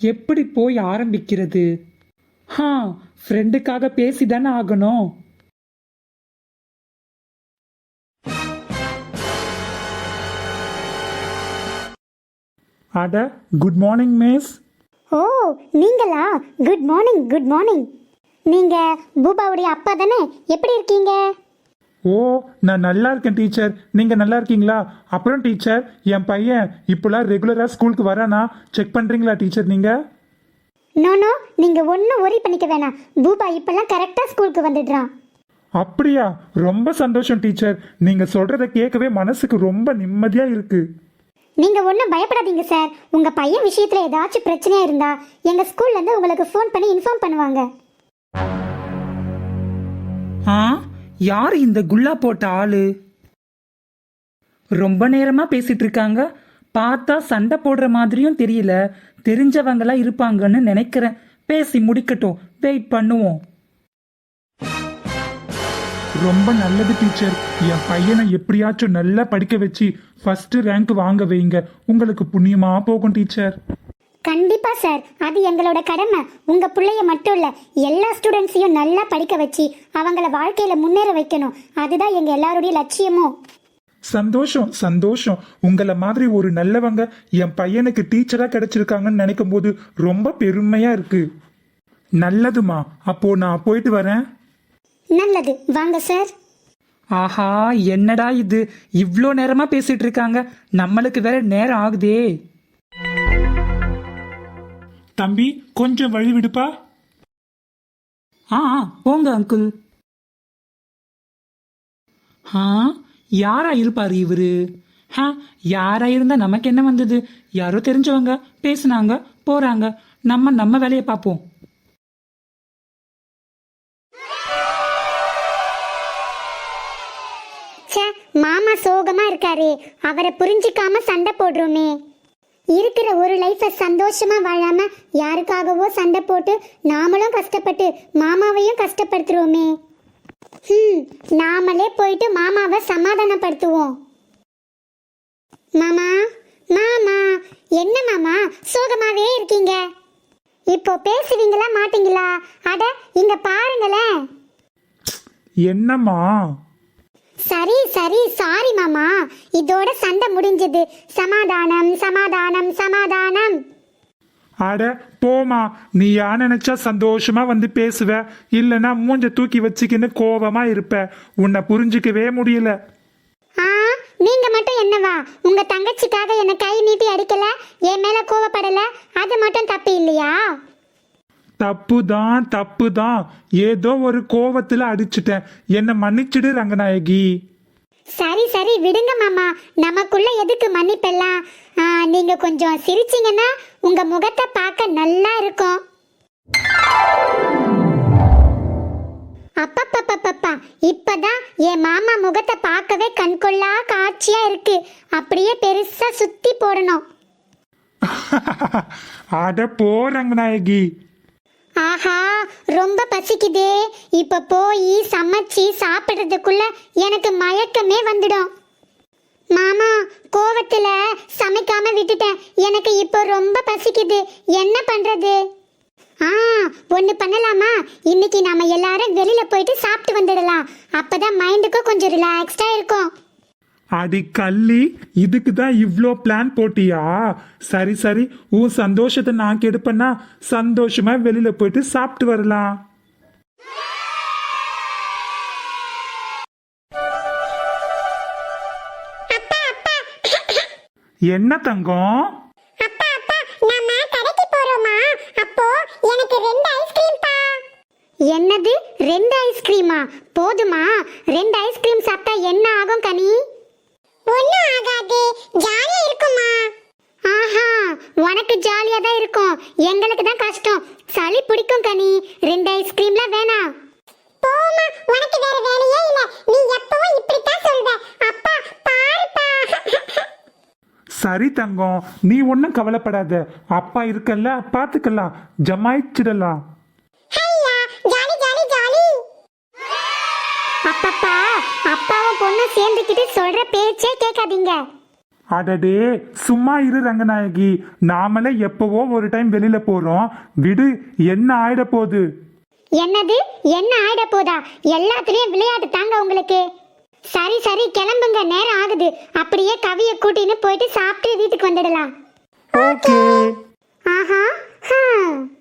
எப்படி போய் ஆரம்பிக்கிறது? ஹா ஃப்ரெண்டுக்காக பேசிதானே ஆகணும். அட குட் மார்னிங் மிஸ் ஓ நீங்களா? குட் மார்னிங் குட் மார்னிங் நீங்க பூபாவுடைய அப்பா தானே? எப்படி இருக்கீங்க? ஓ நான் நல்லா இருக்கேன் டீச்சர் நீங்க நல்லா இருக்கீங்களா அப்புறம் டீச்சர் என் பையன் இப்போலாம் ரெகுலரா ஸ்கூலுக்கு வரானா? செக் பண்றீங்களா டீச்சர் நீங்க? நோ நோ நீங்க ஒன்றும் ஒரி பண்ணிக்க வேணாம். பூபா இப்பெல்லாம் கரெக்டா ஸ்கூலுக்கு வந்துடுறான். அப்படியா? ரொம்ப சந்தோஷம் டீச்சர் நீங்க சொல்றத கேட்கவே மனசுக்கு ரொம்ப நிம்மதியா இருக்கு. நீங்க ஒன்றும் பயப்படாதீங்க சார் உங்க பையன் விஷயத்துல ஏதாச்சும் பிரச்சனையா இருந்தா எங்க ஸ்கூல்ல இருந்து உங்களுக்கு ஃபோன் பண்ணி இன்ஃபார்ம் பண்ணுவாங்க. ஆ? யார் இந்த குல்லா போட்ட ஆளு? ரொம்ப நேரமா பேசிட்டு இருக்காங்க. பார்த்தா சண்டை போடுற மாதிரியும் தெரியல. தெரிஞ்சவங்களா இருப்பாங்கன்னு நினைக்கிறேன். பேசி முடிக்கட்டும். வெயிட் பண்ணுவோம். ரொம்ப நல்லது டீச்சர். என் பையனை எப்படியாச்சும் நல்லா படிக்க வச்சு ஃபர்ஸ்ட் ரேங்க் வாங்க வைங்க. உங்களுக்கு புண்ணியமா போகும் டீச்சர். கண்டிப்பா சார். அது எங்களோட கடமை. உங்க பிள்ளைய மட்டும் இல்ல எல்லா ஸ்டூடெண்ட்ஸையும் நல்லா படிக்க வச்சு அவங்கள வாழ்க்கையில முன்னேற வைக்கணும். அதுதான் எங்க எல்லாருடைய லட்சியமும் சந்தோஷம் சந்தோஷம். உங்களை மாதிரி ஒரு நல்லவங்க என் பையனுக்கு டீச்சரா கிடைச்சிருக்காங்கன்னு நினைக்கும் போது ரொம்ப பெருமையா இருக்கு. நல்லதுமா? அப்போ நான் போயிட்டு வரேன். நல்லது. வாங்க சார். ஆஹா என்னடா இது? இவ்ளோ நேரமா பேசிட்டு இருக்காங்க. நம்மளுக்கு வேற நேரம் ஆகுதே. தம்பி கொஞ்சம் வழி விடுப்பா? ஆ போங்க அங்கிள் ஆ யாரா இருப்பாரு இவரு? ஹா யாரா இருந்தா நமக்கு என்ன வந்தது? யாரோ தெரிஞ்சவங்க பேசுனாங்க போறாங்க. நம்ம நம்ம வேலையை பார்ப்போம். ச்சே மாமா சோகமா இருக்காரே. அவரை புரிஞ்சிக்காம சண்டை போடுறோமே. இருக்கிற ஒரு லைஃபை சந்தோஷமா வாழாம யாருக்காகவோ சண்டை போட்டு நாமளும் கஷ்டப்பட்டு மாமாவையும் கஷ்டப்படுத்துறோமே. ஹம் நாமளே போயிட்டு மாமாவை சமாதானப்படுத்துவோம். மாமா மாமா என்ன மாமா சோகமாவே இருக்கீங்க? இப்போ பேசுவீங்களா மாட்டீங்களா? அட இங்க பாருங்களேன். என்னம்மா? சரி சரி சாரி மாமா. இதோட சண்டை முடிஞ்சது. சமாதானம் சமாதானம் சமாதானம். அட போமா நீ யா நினைச்சா சந்தோஷமா வந்து பேசுவ? இல்லனா மூஞ்ச தூக்கி வச்சுக்கின்னு கோவமா இருப்ப. உன்னை புரிஞ்சுக்கவே முடியல. ஆ நீங்க மட்டும் என்னவா? உங்க தங்கச்சிக்காக என்ன கை நீட்டி அடிக்கல? என் மேல கோவப்படல? அது மட்டும் தப்பு இல்லையா? தப்பு தான் தப்பு தான் ஏதோ ஒரு கோவத்துல அடிச்சிட்டேன். என்ன மன்னிச்சிடு ரங்கநாயகி. சரி சரி விடுங்க மாமா. நமக்குள்ள எதுக்கு மன்னிப்பெல்லாம்? நீங்க கொஞ்சம் சிரிச்சீங்கன்னா உங்க முகத்தை பார்க்க நல்லா இருக்கும். அப்பப்பப்பப்பா இப்பதான் என் மாமா முகத்தை பார்க்கவே கண்கொள்ளா காட்சியா இருக்கு. அப்படியே பெருசா சுத்தி போடணும். அட போறங்க நாயகி. ஆஹா ரொம்ப பசிக்குதே. இப்ப போய் சமைச்சு சாப்பிடுறதுக்குள்ள எனக்கு மயக்கமே வந்துடும். மாமா கோவத்துல சமைக்காம விட்டுட்டேன். எனக்கு இப்போ ரொம்ப பசிக்குது. என்ன பண்றது? ஆ ஒன்று பண்ணலாமா? இன்னைக்கு நாம எல்லாரும் வெளியில போயிட்டு சாப்பிட்டு வந்துடலாம். அப்பதான் மைண்டுக்கும் கொஞ்சம் ரிலாக்ஸ்டா இருக்கும். அடி கள்ளி இதுக்கு தான் இவ்ளோ பிளான் போட்டியா? சரி சரி உன் சந்தோஷத்தை நான் கெடுப்பேன்னா சந்தோஷமா வெளியில போயிட்டு சாப்பிட்டு வரலாம். என்ன தங்கம்? அப்பா அப்பா நாம கடைக்கு போறோமா? அப்போ எனக்கு ரெண்டு ஐஸ்கிரீம் பா. என்னது? ரெண்டு ஐஸ்கிரீமா போதுமா? ரெண்டு ஐஸ்கிரீம் சாப்பிட்டா என்ன ஆகும் கனி? ஒண்ணும் ஆகாது. ஜாலியா இருக்குமா ஆஹா உனக்கு ஜாலியா தான் இருக்கும். எங்களுக்கு தான் கஷ்டம். சளி பிடிக்கும் கனி. ரெண்டு ஐஸ்கிரீம்லாம் வேணாம் போமா உனக்கு வேற வேலையே இல்ல. நீ எப்பவும் இப்படி தான் சொல்வ அப்பா பாருப்பா. சரி தங்கம் நீ ஒன்றும் கவலைப்படாத. அப்பா இருக்கல்ல பார்த்துக்கலாம் ஜமாயிச்சிடலாம். ஹையா ஜாலி ஜாலி ஜாலி அப்பப்பா அப்பாவும் பொண்ணு சேர்ந்துக்கிட்டு சொல்ற கேட்காதீங்க. அடடே சும்மா இரு ரங்கநாயகி. நாமளே எப்பவோ ஒரு டைம் வெளியில போறோம். விடு என்ன ஆயிட போகுது என்னது? என்ன ஆயிட போதா எல்லாத்துலயும் விளையாட்டு தாங்க உங்களுக்கு. சரி சரி கிளம்புங்க. நேரம் ஆகுது. அப்படியே கவியை கூட்டின்னு போயிட்டு சாப்பிட்டு வீட்டுக்கு வந்துடலாம். ஓகே. ஆஹா ஹம்.